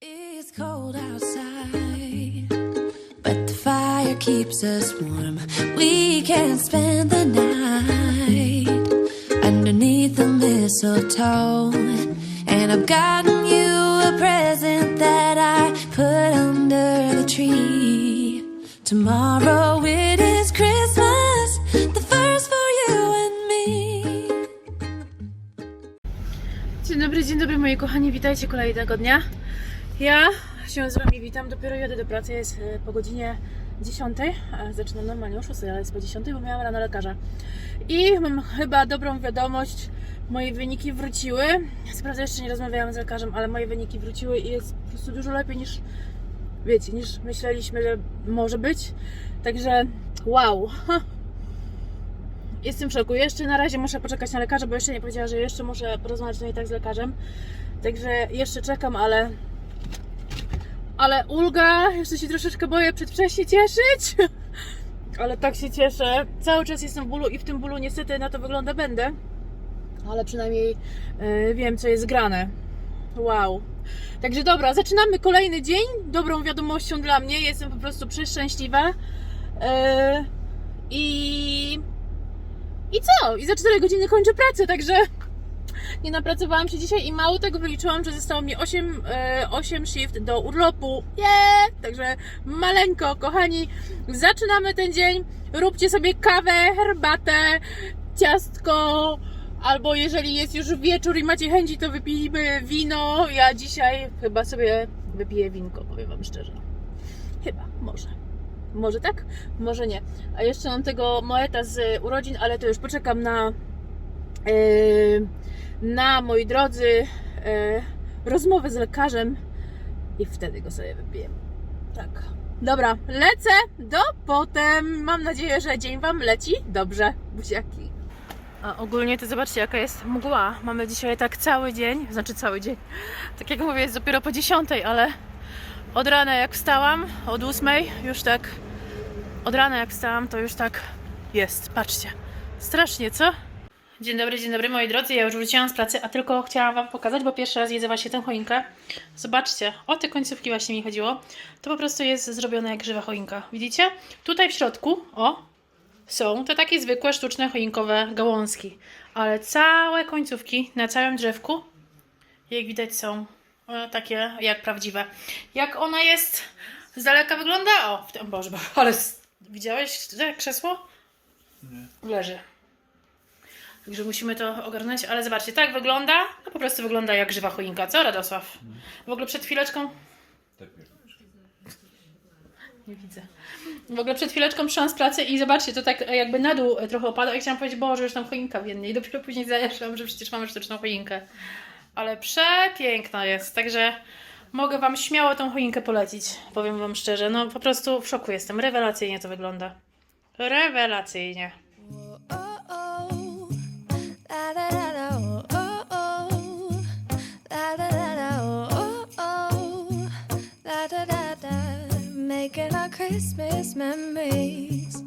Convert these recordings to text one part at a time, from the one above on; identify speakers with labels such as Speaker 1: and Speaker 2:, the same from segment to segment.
Speaker 1: It's cold outside, but the fire keeps us warm. We can spend the night underneath the mistletoe. And I've gotten you a present that I put under the tree. Tomorrow it is Christmas, the first for you and me.
Speaker 2: Dzień dobry, dzień dobry moi kochani, witajcie kolejnego dnia. Ja się z Wami witam, dopiero jadę do pracy, jest e, po godzinie 10. e, Zaczynam normalnie o 6, ale jest po 10, bo miałam rano lekarza. I mam chyba dobrą wiadomość, moje wyniki wróciły. Sprawdzę, jeszcze nie rozmawiałam z lekarzem, ale moje wyniki wróciły i jest po prostu dużo lepiej niż, wiecie, niż myśleliśmy, że może być. Także wow. Jestem w szoku. Jeszcze na razie muszę poczekać na lekarza, bo jeszcze nie powiedziała, że jeszcze muszę porozmawiać no i tak z lekarzem. Także jeszcze czekam, ale. Ale ulga, jeszcze się troszeczkę boję przedwcześnie cieszyć. Ale tak się cieszę. Cały czas jestem w bólu i w tym bólu niestety na to wygląda będę. Ale przynajmniej e, wiem, co jest grane. Wow. Także dobra, zaczynamy kolejny dzień. Dobrą wiadomością dla mnie. Jestem po prostu przeszczęśliwa. E, I i co? I za 4 godziny kończę pracę, także nie napracowałam się dzisiaj i mało tego wyliczyłam, że zostało mi 8, e, 8 shift do urlopu. Yeah! Także maleńko, kochani, zaczynamy ten dzień. Róbcie sobie kawę, herbatę, ciastko, albo jeżeli jest już wieczór i macie chęci, to wypijmy wino. Ja dzisiaj chyba sobie wypiję winko, powiem Wam szczerze. Chyba, może. Może tak, może nie. A jeszcze mam tego moeta z urodzin, ale to już poczekam na, na moi drodzy, yy, rozmowę z lekarzem i wtedy go sobie wypiję. Tak. Dobra, lecę do potem. Mam nadzieję, że dzień Wam leci dobrze. Buziaki. A ogólnie to zobaczcie, jaka jest mgła. Mamy dzisiaj tak cały dzień, znaczy cały dzień. Tak jak mówię, jest dopiero po 10, ale od rana jak wstałam, od 8 już tak, od rana jak wstałam, to już tak jest, patrzcie. Strasznie, co? Dzień dobry, dzień dobry moi drodzy, ja już wróciłam z pracy, a tylko chciałam Wam pokazać, bo pierwszy raz jedzę właśnie tę choinkę. Zobaczcie, o te końcówki właśnie mi chodziło. To po prostu jest zrobione jak żywa choinka, widzicie? Tutaj w środku, o, są to takie zwykłe, sztuczne choinkowe gałązki, ale całe końcówki na całym drzewku, jak widać, są e, takie jak prawdziwe. Jak ona jest z daleka wygląda? O, w tym, Boże, ale widziałeś krzesło? Nie. Leży. Także musimy to ogarnąć, ale zobaczcie, tak wygląda, no po prostu wygląda jak żywa choinka. Co, Radosław? W ogóle przed chwileczką nie widzę. W ogóle przed chwileczką przyszłam z pracy i zobaczcie, to tak jakby na dół trochę opada i chciałam powiedzieć, Boże, już tam choinka w jednej. I dopiero później zajęłam, że przecież mamy sztuczną choinkę. Ale przepiękna jest, także mogę Wam śmiało tą choinkę polecić. Powiem Wam szczerze, no po prostu w szoku jestem. Rewelacyjnie to wygląda. Rewelacyjnie.
Speaker 1: Christmas memories.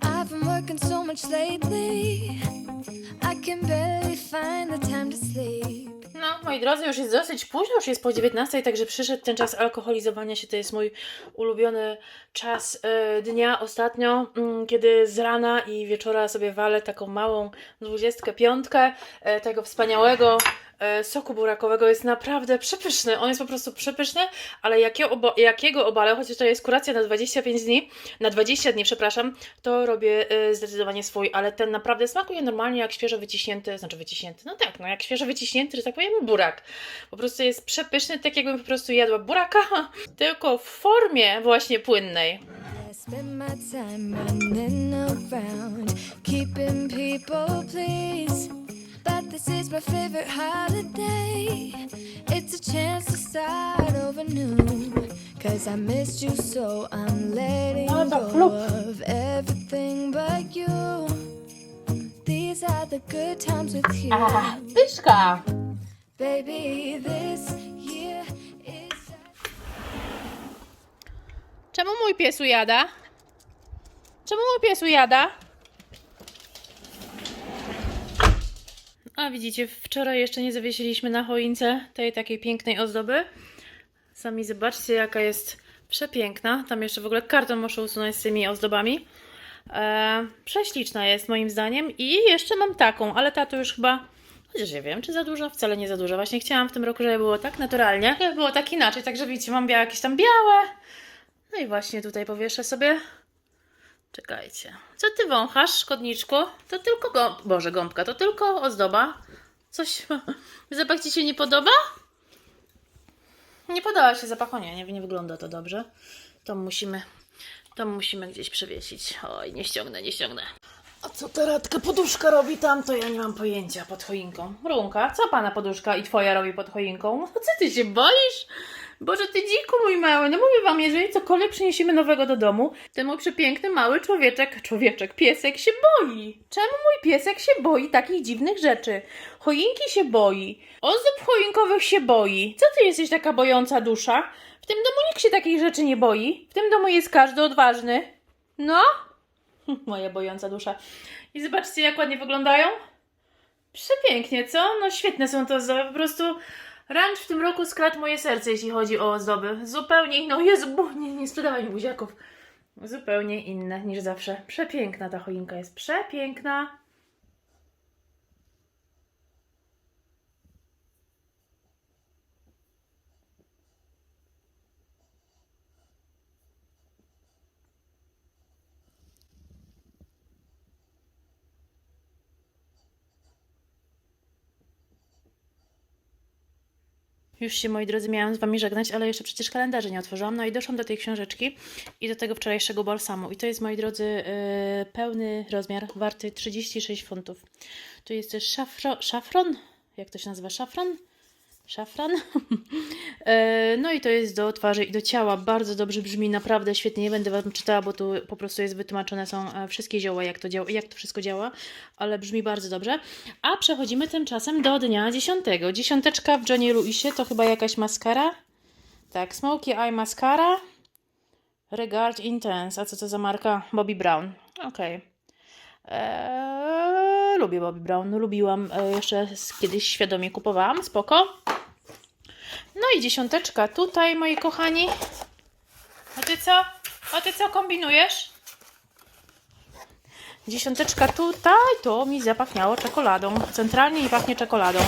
Speaker 1: I've been working so much lately, I can barely find the time to sleep.
Speaker 2: No, moi drodzy, już jest dosyć późno, już jest po 19, także przyszedł ten czas alkoholizowania się. To jest mój ulubiony czas e, dnia ostatnio, mm, kiedy z rana i wieczora sobie walę taką małą 25 e, tego wspaniałego soku burakowego. Jest naprawdę przepyszny. On jest po prostu przepyszny, ale jakie obo- jakiego obalę, chociaż to jest kuracja na 25 dni, na 20 dni, przepraszam, to robię e, zdecydowanie swój, ale ten naprawdę smakuje normalnie jak świeżo wyciśnięty, znaczy wyciśnięty, no tak, no jak świeżo wyciśnięty, że tak powiem, burak. Po prostu jest przepyszny, tak jakbym po prostu jadła buraka, tylko w formie właśnie płynnej.
Speaker 1: Spend my time running around, keeping people. But this is my favorite holiday. It's a chance to start over new. Cause I missed you, so I'm letting go of everything but you. These are the good times with you.
Speaker 2: Pyszka!
Speaker 1: Baby, this year is.
Speaker 2: Czemu mój pies ujada? Czemu mój pies ujada? A widzicie, wczoraj jeszcze nie zawiesiliśmy na choince tej takiej pięknej ozdoby. Sami zobaczcie, jaka jest przepiękna. Tam jeszcze w ogóle karton muszę usunąć z tymi ozdobami. E, prześliczna jest moim zdaniem. I jeszcze mam taką, ale ta to już chyba. Chociaż nie wiem, czy za dużo? Wcale nie za dużo. Właśnie chciałam w tym roku, żeby było tak naturalnie, żeby było tak inaczej. Także widzicie, mam białe, jakieś tam białe. No i właśnie tutaj powieszę sobie. Czekajcie. Co ty wąchasz, szkodniczku? To tylko gąb... Boże, gąbka, to tylko ozdoba. Coś... Zapach ci się nie podoba? Nie podoba się zapach, nie, nie, nie wygląda to dobrze. To musimy, to musimy gdzieś przewiesić. Oj, nie ściągnę, nie ściągnę. A co ta radka poduszka robi tam, to ja nie mam pojęcia pod choinką. Runka, co pana poduszka i twoja robi pod choinką? No co ty się boisz? Boże, ty dziku mój mały, no mówię wam, jeżeli cokolwiek przyniesiemy nowego do domu, ten mój przepiękny mały człowieczek, człowieczek, piesek się boi. Czemu mój piesek się boi takich dziwnych rzeczy? Choinki się boi, ozdób choinkowych się boi. Co ty jesteś taka bojąca dusza? W tym domu nikt się takich rzeczy nie boi. W tym domu jest każdy odważny. No? Moja bojąca dusza. I zobaczcie, jak ładnie wyglądają. Przepięknie, co? No świetne są to. Po prostu ranch w tym roku skradł moje serce, jeśli chodzi o ozdoby. Zupełnie inną. Jezu, bo nie, nie sprzedawaj buziaków. Zupełnie inne niż zawsze. Przepiękna ta choinka jest. Przepiękna. Już się, moi drodzy, miałam z Wami żegnać, ale jeszcze przecież kalendarza nie otworzyłam. No i doszłam do tej książeczki i do tego wczorajszego balsamu. I to jest, moi drodzy, yy, pełny rozmiar, warty 36 funtów. Tu jest też szafro, szafron, jak to się nazywa, szafran? Szafran. E, no i to jest do twarzy i do ciała. Bardzo dobrze brzmi, naprawdę świetnie. Nie będę Wam czytała, bo tu po prostu jest wytłumaczone są e, wszystkie zioła, jak to, działa, jak to wszystko działa, ale brzmi bardzo dobrze. A przechodzimy tymczasem do dnia dziesiątego. Dziesiąteczka w Johnny Lewisie to chyba jakaś maskara. Tak, Smoky Eye Mascara. Regard Intense. A co to za marka? Bobby Brown. Okej. Eee, lubię Bobby Brown. Lubiłam e, jeszcze kiedyś świadomie kupowałam. Spoko. No i dziesiąteczka tutaj, moi kochani. A ty co? A ty co kombinujesz? Dziesiąteczka tutaj, to mi zapachniało czekoladą. Centralnie mi pachnie czekoladą.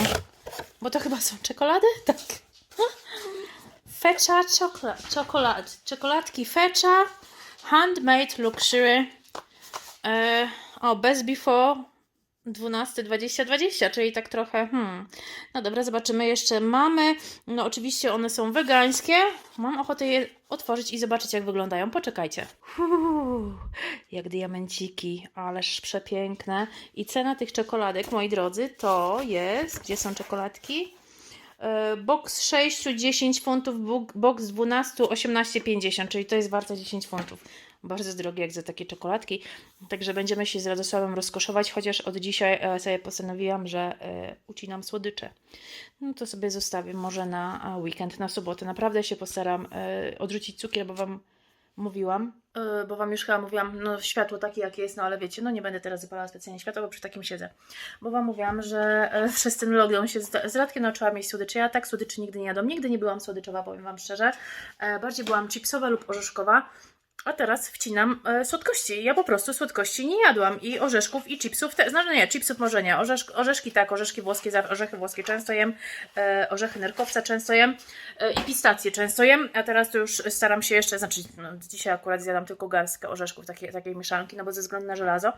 Speaker 2: Bo to chyba są czekolady? Tak. Fecza czokla- czekolad. Czekoladki Fecza. Handmade Luxury. E, o, Best Before 12, 20, 20, czyli tak trochę, hmm. No dobra, zobaczymy jeszcze. Mamy, no oczywiście one są wegańskie. Mam ochotę je otworzyć i zobaczyć, jak wyglądają. Poczekajcie. Uuu, jak diamenciki, ależ przepiękne. I cena tych czekoladek, moi drodzy, to jest, gdzie są czekoladki? E, Box 6, 10 funtów, box 12, 18,50, czyli to jest warte 10 funtów. Bardzo drogie jak za takie czekoladki. Także będziemy się z Radosławem rozkoszować, chociaż od dzisiaj e, sobie postanowiłam, że e, ucinam słodycze. No to sobie zostawię może na e, weekend, na sobotę. Naprawdę się postaram odrzucić cukier, bo Wam mówiłam, e, bo Wam już chyba mówiłam, no światło takie jakie jest, no ale wiecie, no nie będę teraz zapalała specjalnie światła, bo przy takim siedzę. Bo Wam mówiłam, że e, przez ten lockdown się z, z Radkiem nauczyłam jeść słodycze. Ja tak słodyczy nigdy nie jadłam, nigdy nie byłam słodyczowa, powiem Wam szczerze. E, bardziej byłam chipsowa lub orzeszkowa. A teraz wcinam e, słodkości. Ja po prostu słodkości nie jadłam. I orzeszków, i chipsów. Te, znaczy nie, chipsów może nie. Orzesz, orzeszki tak, orzeszki włoskie, orzechy włoskie często jem. E, orzechy nerkowca często jem. E, I pistacje często jem. A teraz to już staram się jeszcze, znaczy no, dzisiaj akurat zjadam tylko garstkę orzeszków takiej, takiej mieszanki, no bo ze względu na żelazo.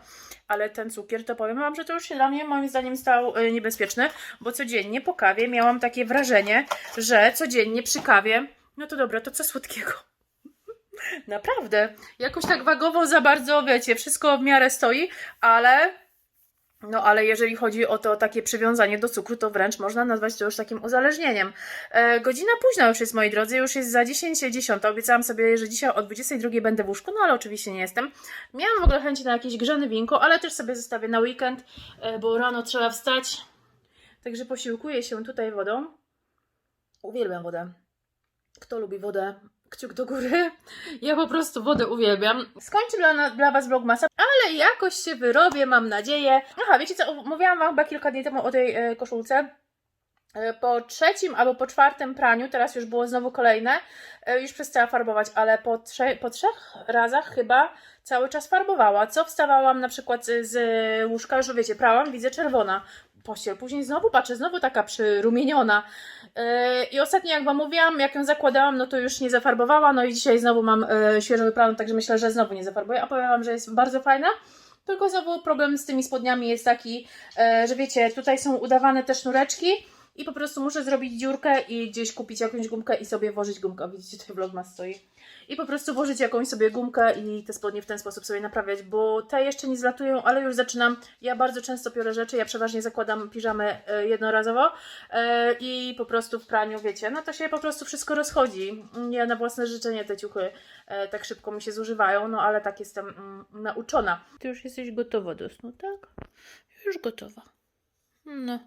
Speaker 2: Ale ten cukier, to powiem Wam, że to już się dla mnie moim zdaniem stał e, niebezpieczny, bo codziennie po kawie miałam takie wrażenie, że codziennie przy kawie, no to dobra, to co słodkiego? Naprawdę. Jakoś tak wagowo za bardzo, wiecie, wszystko w miarę stoi, ale. No, ale jeżeli chodzi o to takie przywiązanie do cukru, to wręcz można nazwać to już takim uzależnieniem. E, godzina późna już jest, moi drodzy, już jest za 10, 10. Obiecałam sobie, że dzisiaj o 22 będę w łóżku, no ale oczywiście nie jestem. Miałam w ogóle chęci na jakieś grzane winko, ale też sobie zostawię na weekend, e, bo rano trzeba wstać. Także posiłkuję się tutaj wodą. Uwielbiam wodę. Kto lubi wodę? Kciuk do góry. Ja po prostu wodę uwielbiam. Skończę dla, dla Was vlogmasa, ale jakoś się wyrobię, mam nadzieję. Aha, wiecie co, mówiłam Wam chyba kilka dni temu o tej e, koszulce. E, Po trzecim albo po czwartym praniu, teraz już było znowu kolejne, e, już przestała farbować, ale po, trze- po trzech razach chyba cały czas farbowała. Co wstawałam na przykład z, z łóżka, już wiecie, prałam, widzę czerwona pościel. Później znowu patrzę, znowu taka przyrumieniona. Yy, I ostatnio, jak Wam mówiłam, jak ją zakładałam, no to już nie zafarbowała. No i dzisiaj znowu mam yy, świeżo wypraną, także myślę, że znowu nie zafarbuję. A powiem Wam, że jest bardzo fajna. Tylko znowu problem z tymi spodniami jest taki, yy, że wiecie, tutaj są udawane te sznureczki i po prostu muszę zrobić dziurkę i gdzieś kupić jakąś gumkę i sobie włożyć gumkę. Widzicie, tutaj vlogmas stoi. I po prostu włożyć jakąś sobie gumkę i te spodnie w ten sposób sobie naprawiać, bo te jeszcze nie zlatują, ale już zaczynam. Ja bardzo często piorę rzeczy, ja przeważnie zakładam piżamy e, jednorazowo e, i po prostu w praniu, wiecie, no to się po prostu wszystko rozchodzi. Ja na własne życzenie te ciuchy e, tak szybko mi się zużywają, no ale tak jestem mm, nauczona. Ty już jesteś gotowa do snu, tak? Już gotowa. No,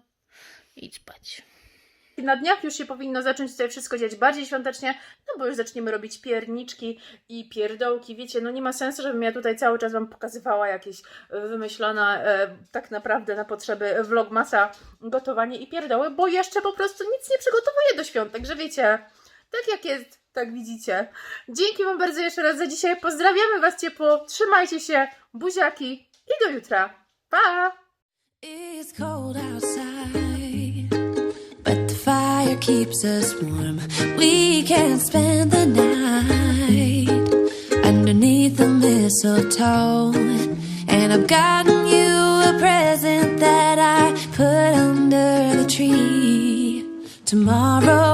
Speaker 2: idź spać. Na dniach już się powinno zacząć tutaj wszystko dziać bardziej świątecznie, no bo już zaczniemy robić pierniczki i pierdołki. Wiecie, no nie ma sensu, żebym ja tutaj cały czas Wam pokazywała jakieś e, wymyślone e, tak naprawdę na potrzeby vlogmasa gotowanie i pierdoły, bo jeszcze po prostu nic nie przygotowuję do świąt, także wiecie, tak jak jest, tak widzicie. Dzięki Wam bardzo jeszcze raz za dzisiaj, pozdrawiamy Was ciepło, trzymajcie się, buziaki i do jutra. Pa!
Speaker 1: Keeps us warm. We can spend the night underneath the mistletoe. And I've gotten you a present that I put under the tree. Tomorrow